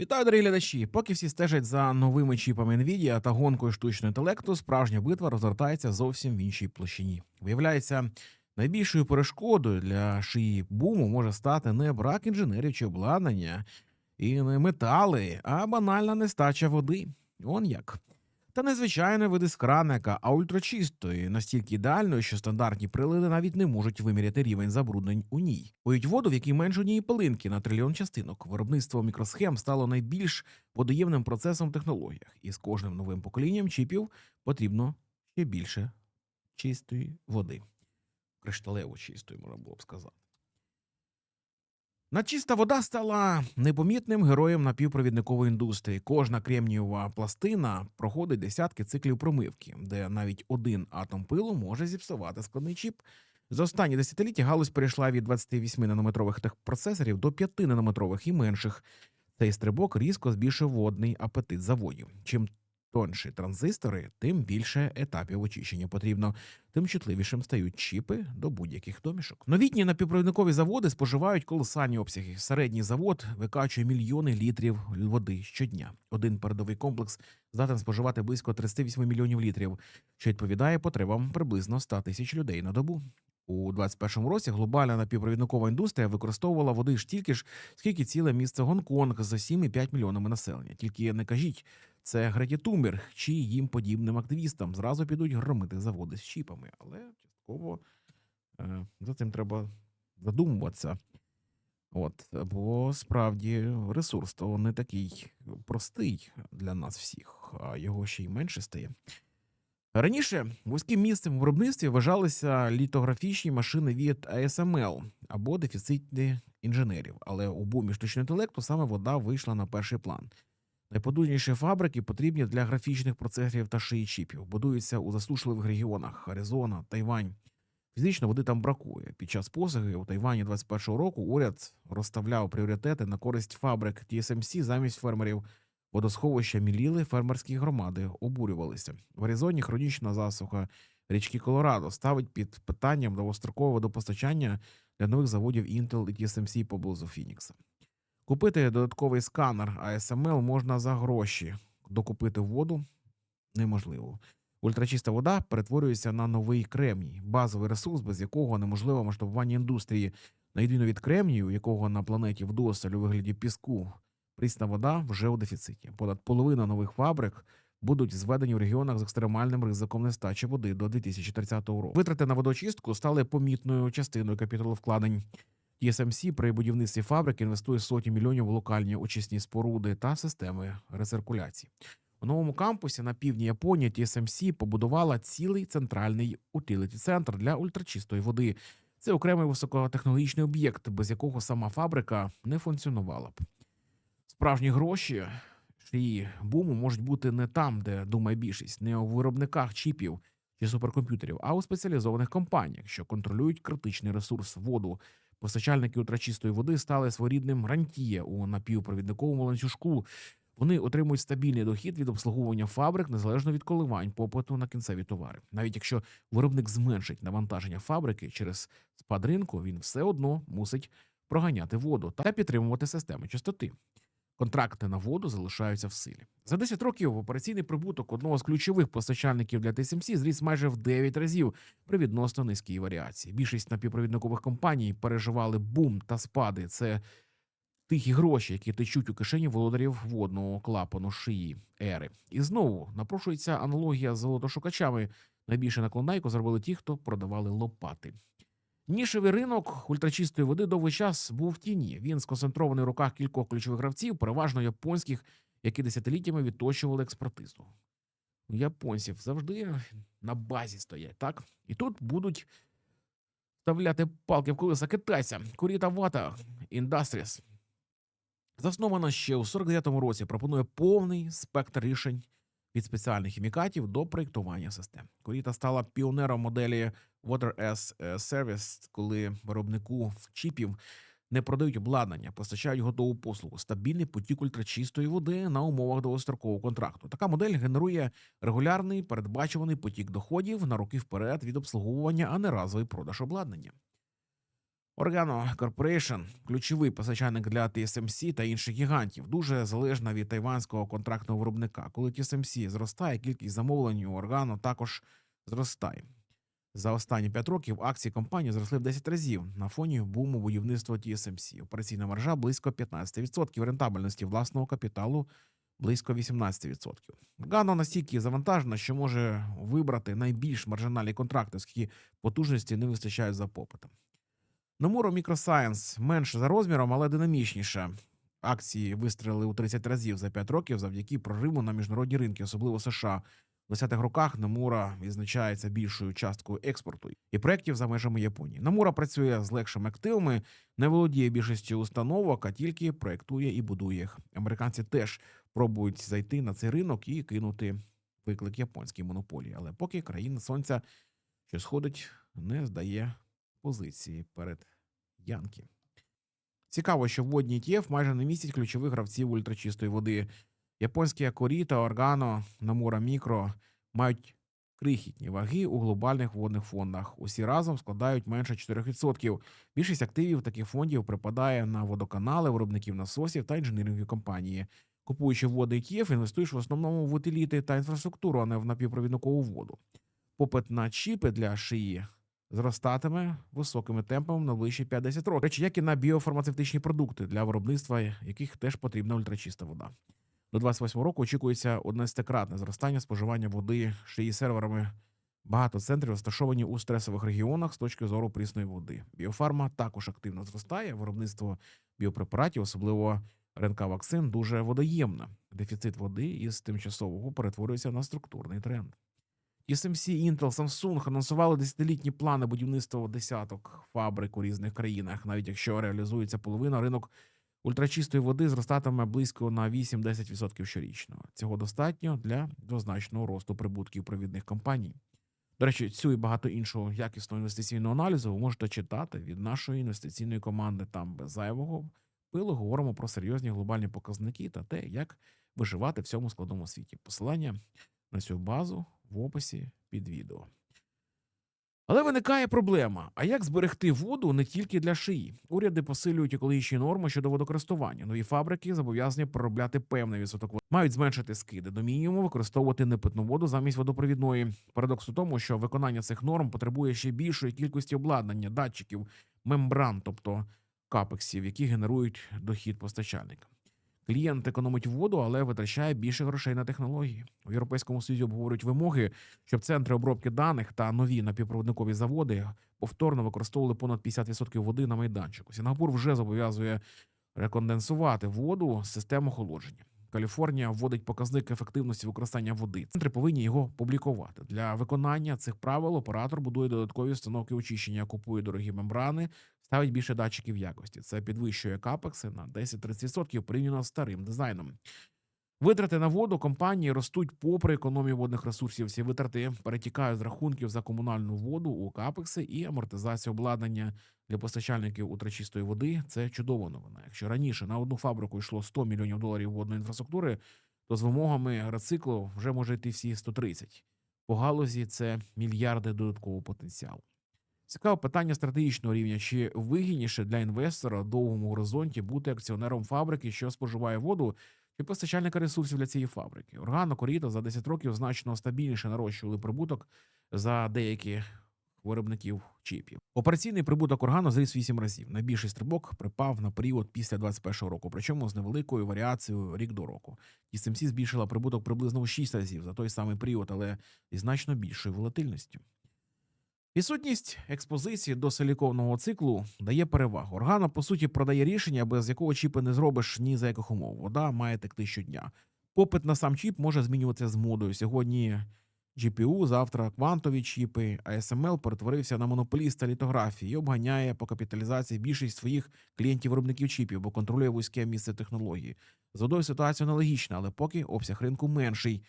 Вітаю, дорогі глядачі! Поки всі стежать за новими чіпами Nvidia та гонкою штучного інтелекту, справжня битва розгортається зовсім в іншій площині. Виявляється, найбільшою перешкодою для шиї буму може стати не брак інженерів чи обладнання, і не метали, а банальна нестача води. Он як. Та не звичайної води з краника, а ультрачистої, настільки ідеальної, що стандартні прилади навіть не можуть виміряти рівень забруднень у ній. Ують воду, в якій менше однієї пилинки на трильйон частинок. Виробництво мікросхем стало найбільш водоємним процесом в технологіях, і з кожним новим поколінням чіпів потрібно ще більше чистої води. Кришталево чистої, можна було б сказати. Надчиста вода стала непомітним героєм напівпровідникової індустрії. Кожна кремнієва пластина проходить десятки циклів промивки, де навіть один атом пилу може зіпсувати складний чіп. За останні десятиліття галузь перейшла від 28 нанометрових техпроцесорів до 5 нанометрових і менших. Цей стрибок різко збільшив водний апетит заводів. Чим тонші транзистори, тим більше етапів очищення потрібно, тим чутливішим стають чіпи до будь-яких домішок. Новітні напівпровідникові заводи споживають колосальні обсяги. Середній завод викачує мільйони літрів води щодня. Один передовий комплекс здатен споживати близько 38 мільйонів літрів, що відповідає потребам приблизно 100 тисяч людей на добу. У 21-му році глобальна напівпровідникова індустрія використовувала води ж тільки ж, скільки ціле місце Гонконг з 7,5 мільйонами населення. Тільки не кажіть, це Греті Тумберг чи їм подібним активістам зразу підуть громити заводи з чіпами, але частково е, за цим треба задумуватися. От, бо справді ресурс то не такий простий для нас всіх, а його ще й менше стає. Раніше вузьким місцем в виробництві вважалися літографічні машини від ASML або дефіцитні інженерів, але у бумі штучного інтелекту саме вода вийшла на перший план. Найпотужніші фабрики потрібні для графічних процесорів та шиї чіпів, будуються у засушливих регіонах Аризона, Тайвань. Фізично води там бракує. Під час посаги у Тайвані 21-го року уряд розставляв пріоритети на користь фабрик TSMC замість фермерів. Водосховища міліли, фермерські громади обурювалися. В Аризоні хронічна засуха річки Колорадо ставить під питанням довгострокове водопостачання для нових заводів Intel і TSMC поблизу Фінікса. Купити додатковий сканер ASML можна за гроші. Докупити воду неможливо. Ультрачиста вода перетворюється на новий кремній, базовий ресурс, без якого неможливо масштабування індустрії, на відміну від кремнію, якого на планеті вдосталь у вигляді піску. Прісна вода вже у дефіциті. Понад половина нових фабрик будуть зведені в регіонах з екстремальним ризиком нестачі води до 2030 року. Витрати на водочистку стали помітною частиною капіталовкладень. TSMC при будівництві фабрики інвестує сотні мільйонів в локальні очисні споруди та системи рециркуляції. У новому кампусі на півдні Японії TSMC побудувала цілий центральний утиліті центр для ультрачистої води. Це окремий високотехнологічний об'єкт, без якого сама фабрика не функціонувала б. Справжні гроші шиї буму можуть бути не там, де думає більшість, не у виробниках чіпів чи суперкомп'ютерів, а у спеціалізованих компаніях, що контролюють критичний ресурс воду. Постачальники ультрачистої води стали своєрідним грантіє у напівпровідниковому ланцюжку. Вони отримують стабільний дохід від обслуговування фабрик незалежно від коливань попиту на кінцеві товари. Навіть якщо виробник зменшить навантаження фабрики через спад ринку, він все одно мусить проганяти воду та підтримувати системи чистоти. Контракти на воду залишаються в силі. За 10 років операційний прибуток одного з ключових постачальників для TSMC зріс майже в 9 разів при відносно низькій варіації. Більшість напівпровідникових компаній переживали бум та спади. Це тихі гроші, які течуть у кишені володарів водного клапану шиї ери. І знову напрошується аналогія з золотошукачами. Найбільше наклонайку зробили ті, хто продавали лопати. Нішевий ринок ультрачистої води довгий час був в тіні. Він сконцентрований в руках кількох ключових гравців, переважно японських, які десятиліттями відточували експертизу. Японців завжди на базі стоять, так? І тут будуть вставляти палки в колеса китайця. Куріта Вата Industries. Заснована ще у 49-му році, пропонує повний спектр рішень від спеціальних хімікатів до проєктування систем. Коріта стала піонером моделі Water as Service, коли виробнику чіпів не продають обладнання, постачають готову послугу, стабільний потік ультрачистої води на умовах довгострокового контракту. Така модель генерує регулярний передбачуваний потік доходів на роки вперед від обслуговування, а не разовий продаж обладнання. Organo Corporation – ключовий постачальник для TSMC та інших гігантів, дуже залежна від тайванського контрактного виробника. Коли TSMC зростає, кількість замовлень у Organo також зростає. За останні 5 років акції компанії зросли в 10 разів на фоні буму будівництва TSMC. Операційна маржа близько 15%, рентабельності власного капіталу близько 18%. Organo настільки завантажена, що може вибрати найбільш маржинальні контракти, оскільки потужності не вистачає за попитом. Nomura Microscience менше за розміром, але динамічніше. Акції вистрілили у 30 разів за 5 років завдяки прориву на міжнародні ринки, особливо США. В 10-х роках Nomura відзначається більшою часткою експорту і проєктів за межами Японії. Nomura працює з легшими активами, не володіє більшістю установок, а тільки проєктує і будує їх. Американці теж пробують зайти на цей ринок і кинути виклик японській монополії. Але поки країна сонця, що сходить, не здає позиції перед Янкі. Цікаво, що водні ETF майже не містять ключових гравців ультрачистої води. Японські Акоріта, Органо, Намура Мікро мають крихітні ваги у глобальних водних фондах. Усі разом складають менше 4%. Більшість активів таких фондів припадає на водоканали, виробників насосів та інженерингові компанії. Купуючи води ETF, інвестуєш в основному в утиліти та інфраструктуру, а не в напівпровідникову воду. Попит на чіпи для шиї зростатиме високими темпами на ближчі 5-10 років. Речі, як і на біофармацевтичні продукти, для виробництва яких теж потрібна ультрачиста вода. До 28 року очікується 11-кратне зростання споживання води шиї серверами. Багато центрів розташовані у стресових регіонах з точки зору прісної води. Біофарма також активно зростає. Виробництво біопрепаратів, особливо РНК вакцин, дуже водоємне. Дефіцит води із тимчасового перетворюється на структурний тренд. TSMC, Intel, Samsung анонсували десятилітні плани будівництва десяток фабрик у різних країнах. Навіть якщо реалізується половина, ринок ультрачистої води зростатиме близько на 8-10% щорічно. Цього достатньо для двозначного росту прибутків провідних компаній. До речі, цю і багато іншого якісного інвестиційного аналізу ви можете читати від нашої інвестиційної команди. Там без зайвого пилу говоримо про серйозні глобальні показники та те, як виживати в цьому складному світі. Посилання на цю базу в описі під відео. Але виникає проблема: а як зберегти воду не тільки для шиї? Уряди посилюють екологічні норми щодо водокористування. Нові фабрики зобов'язані проробляти певний відсоток води. Мають зменшити скиди до мінімуму, використовувати непитну воду замість водопровідної. Парадокс у тому, що виконання цих норм потребує ще більшої кількості обладнання, датчиків, мембран, тобто капексів, які генерують дохід постачальника. Клієнт економить воду, але витрачає більше грошей на технології. У Європейському Союзі обговорюють вимоги, щоб центри обробки даних та нові напівпровідникові заводи повторно використовували понад 50% води на майданчику. Сінгапур вже зобов'язує реконденсувати воду з систем охолодження. Каліфорнія вводить показник ефективності використання води. Центри повинні його публікувати. Для виконання цих правил оператор будує додаткові установки очищення, купує дорогі мембрани, ставить більше датчиків якості. Це підвищує капекси на 10-30% порівняно з старим дизайном. Витрати на воду компанії ростуть попри економію водних ресурсів. Ці витрати перетікають з рахунків за комунальну воду у капекси і амортизацію обладнання для постачальників утрачистої води. Це чудова новина. Якщо раніше на одну фабрику йшло 100 мільйонів доларів водної інфраструктури, то з вимогами рециклу вже може йти всі 130. По галузі це мільярди додаткового потенціалу. Цікаве питання стратегічного рівня: чи вигідніше для інвестора довгому горизонті бути акціонером фабрики, що споживає воду, чи постачальника ресурсів для цієї фабрики? Органо Коріто за 10 років значно стабільніше нарощували прибуток за деякі виробників чіпів. Операційний прибуток органу зріс 8 разів. Найбільший стрибок припав на період після 21 року, причому з невеликою варіацією рік до року. TSMC збільшила прибуток приблизно у 6 разів за той самий період, але із значно більшою волатильністю. Відсутність експозиції до силіконового циклу дає перевагу. Органа, по суті, продає рішення, без якого чіпи не зробиш ні за яких умов. Вода має текти щодня. Попит на сам чіп може змінюватися з модою. Сьогодні GPU, завтра квантові чіпи, а SML перетворився на монополіста літографії і обганяє по капіталізації більшість своїх клієнтів-виробників чіпів, бо контролює вузьке місце технології. З водою ситуація аналогічна, але поки обсяг ринку менший.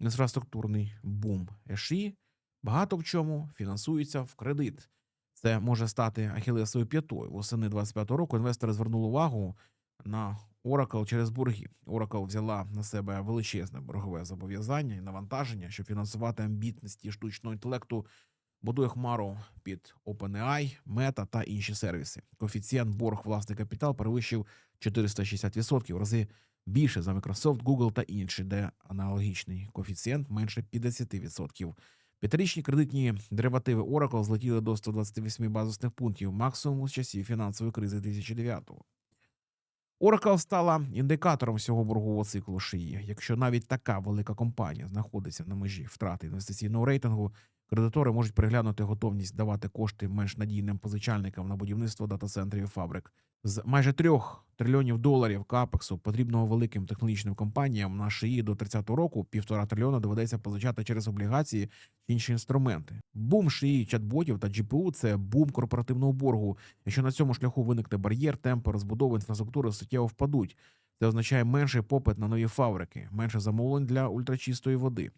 Інфраструктурний бум ЕШІ багато в чому фінансується в кредит. Це може стати ахілесовою п'ятою. Восени 25 року інвестори звернули увагу на Oracle через борги. Oracle взяла на себе величезне боргове зобов'язання і навантаження, щоб фінансувати амбітності штучного інтелекту будує хмару під OpenAI, Meta та інші сервіси. Коефіцієнт борг власний капітал перевищив 460%, в рази більше за Microsoft, Google та інші, де аналогічний коефіцієнт менше 50%. П'ятирічні кредитні деривативи Oracle злетіли до 128 базисних пунктів, максимум з часів фінансової кризи 2009-го. Oracle стала індикатором всього боргового циклу шиї. Якщо навіть така велика компанія знаходиться на межі втрати інвестиційного рейтингу, кредитори можуть переглянути готовність давати кошти менш надійним позичальникам на будівництво дата-центрів і фабрик. З майже трьох трильйонів доларів капексу, потрібного великим технологічним компаніям на шиї до 30-го року, півтора трильйона доведеться позичати через облігації чи інші інструменти. Бум шиї чат-ботів та GPU – це бум корпоративного боргу. Якщо на цьому шляху виникне бар'єр, темпи розбудови інфраструктури суттєво впадуть. Це означає менший попит на нові фабрики, менше замовлень для ультрачистої води.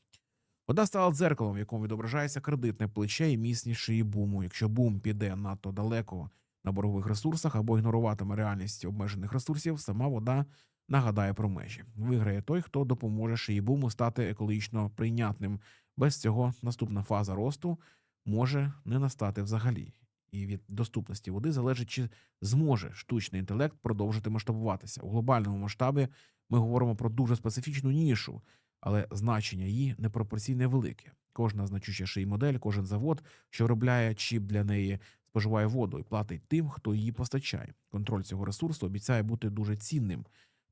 Вода стала дзеркалом, в якому відображається кредитне плече і міцність шиї буму. Якщо бум піде надто далеко на боргових ресурсах або ігноруватиме реальність обмежених ресурсів, сама вода нагадає про межі. Виграє той, хто допоможе шиї буму стати екологічно прийнятним. Без цього наступна фаза росту може не настати взагалі. І від доступності води залежить, чи зможе штучний інтелект продовжити масштабуватися. У глобальному масштабі ми говоримо про дуже специфічну нішу, але значення її непропорційне велике. Кожна значуща шиї модель, кожен завод, що виробляє чіп для неї, споживає воду і платить тим, хто її постачає. Контроль цього ресурсу обіцяє бути дуже цінним.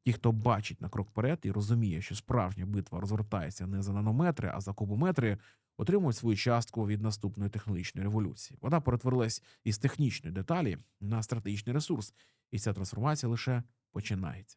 Ті, хто бачить на крок вперед і розуміє, що справжня битва розгортається не за нанометри, а за кубометри, отримують свою частку від наступної технологічної революції. Вона перетворилась із технічної деталі на стратегічний ресурс, і ця трансформація лише починається.